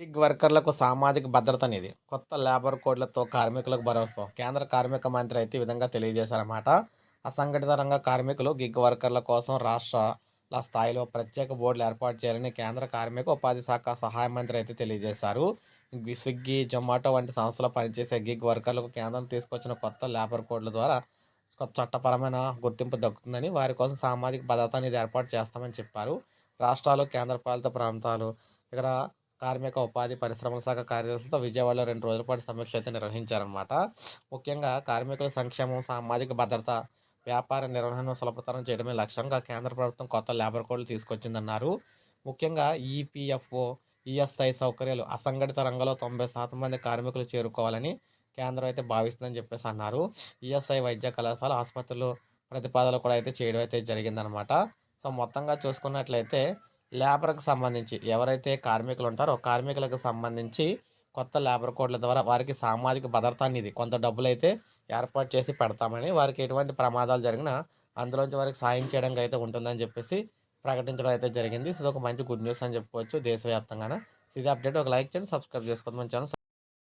Gig వర్కర్లకు సామాజిక భద్రత అనేది కొత్త లేబర్ కోడ్లతో కార్మికులకు భరోసా. కేంద్ర కార్మిక మంత్రి అయితే ఈ విధంగా తెలియజేశారన్నమాట. అసంఘటిత రంగ కార్మికులు గిగ్ వర్కర్ల కోసం రాష్ట్రాల స్థాయిలో ప్రత్యేక బోర్డులు ఏర్పాటు చేయాలని కేంద్ర కార్మిక ఉపాధి శాఖ సహాయ మంత్రి అయితే తెలియజేశారు. స్విగ్గీ జొమాటో వంటి సంస్థలు పనిచేసే గిగ్ వర్కర్లకు కేంద్రం తీసుకొచ్చిన కొత్త లేబర్ కోడ్ల ద్వారా కొత్త చట్టపరమైన గుర్తింపు దక్కుతుందని వారి కోసం సామాజిక భద్రత అనేది ఏర్పాటు చేస్తామని చెప్పారు. రాష్ట్రాలు కేంద్రపాలిత ప్రాంతాలు ఇక్కడ కార్మిక ఉపాధి పరిశ్రమల శాఖ కార్యదర్శితో విజయవాడలో రెండు రోజుల పాటు సమీక్ష అయితే నిర్వహించారనమాట ముఖ్యంగా కార్మికుల సంక్షేమం సామాజిక భద్రత వ్యాపార నిర్వహణను సులభతరం చేయడమే లక్ష్యంగా కేంద్ర ప్రభుత్వం కొత్త లేబర్ కోడ్లు తీసుకొచ్చిందన్నారు. ముఖ్యంగా ఈపీఎఫ్ఓ ఈఎస్ఐ సౌకర్యాలు అసంఘటిత రంగంలో తొంభై శాతం మంది కార్మికులు చేరుకోవాలని కేంద్రం అయితే భావిస్తుందని చెప్పేసి అన్నారు. ఈఎస్ఐ వైద్య కళాశాల ఆసుపత్రులు ప్రతిపాదనలు కూడా అయితే చేయడం అయితే జరిగిందనమాట సో మొత్తంగా చూసుకున్నట్లయితే లేబర్కి సంబంధించి ఎవరైతే కార్మికులు ఉంటారో కార్మికులకు సంబంధించి కొత్త లేబర్ కోడ్ల ద్వారా వారికి సామాజిక భద్రత అనేది కొంత డబ్బులు అయితే ఏర్పాటు చేసి పెడతామని వారికి ఎటువంటి ప్రమాదాలు జరిగినా అందులోంచి వారికి సాయం చేయడానికి అయితే ఉంటుందని చెప్పేసి ప్రకటించడం అయితే జరిగింది. సో ఇది ఒక మంచి గుడ్ న్యూస్ అని చెప్పుకోవచ్చు దేశవ్యాప్తంగా ఇది అప్డేట్. ఒక లైక్ చేయండి సబ్స్క్రైబ్ చేసుకోండి. మన ఛానల్